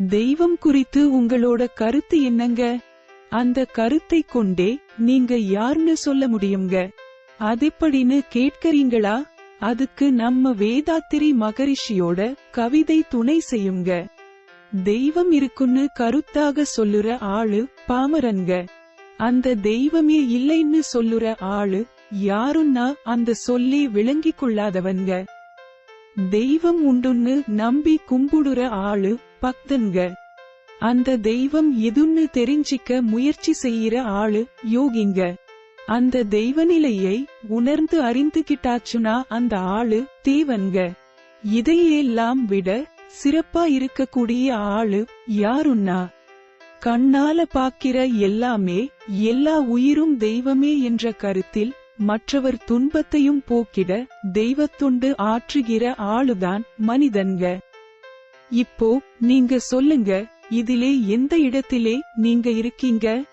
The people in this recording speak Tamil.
தெய்வம் குறித்து உங்களோட கருத்து என்னங்க? அந்த கருத்தை கொண்டே நீங்க யாருன்னு சொல்ல முடியுங்க அதெப்படின்னு கேட்கறீங்களா? அதுக்கு நம்ம வேதாத்திரி மகரிஷியோட கவிதை துணை செய்யுங்க. தெய்வம் இருக்குன்னு கருத்தாக சொல்லுற ஆளு பாமரன்க அந்த தெய்வமே இல்லைன்னு சொல்லுற ஆளு யாருன்னா அந்த சொல்லி விளங்கிக் கொள்ளாதவன்க தெய்வம் உண்டுன்னு நம்பி கும்பிடுற ஆளு பக்தன்க. அந்த தெய்வம் எதுன்னு தெரிஞ்சிக்க முயற்சி செய்யற ஆளு யோகிங்க. அந்த தெய்வநிலையை உணர்ந்து அறிந்துகிட்டாச்சுனா அந்த ஆளு தேவன்க. இதையெல்லாம் விட சிறப்பா இருக்கக்கூடிய ஆளு யாருன்னா? கண்ணால பாக்கிற எல்லாமே எல்லா உயிரும் தெய்வமே என்ற கருத்தில் மற்றவர் துன்பத்தையும் போக்கிட தெய்வத்துண்டு ஆற்றுகிற ஆளுதான் மனிதன்க. இப்போ நீங்க சொல்லுங்க இதிலே எந்த இடத்திலே நீங்க இருக்கீங்க?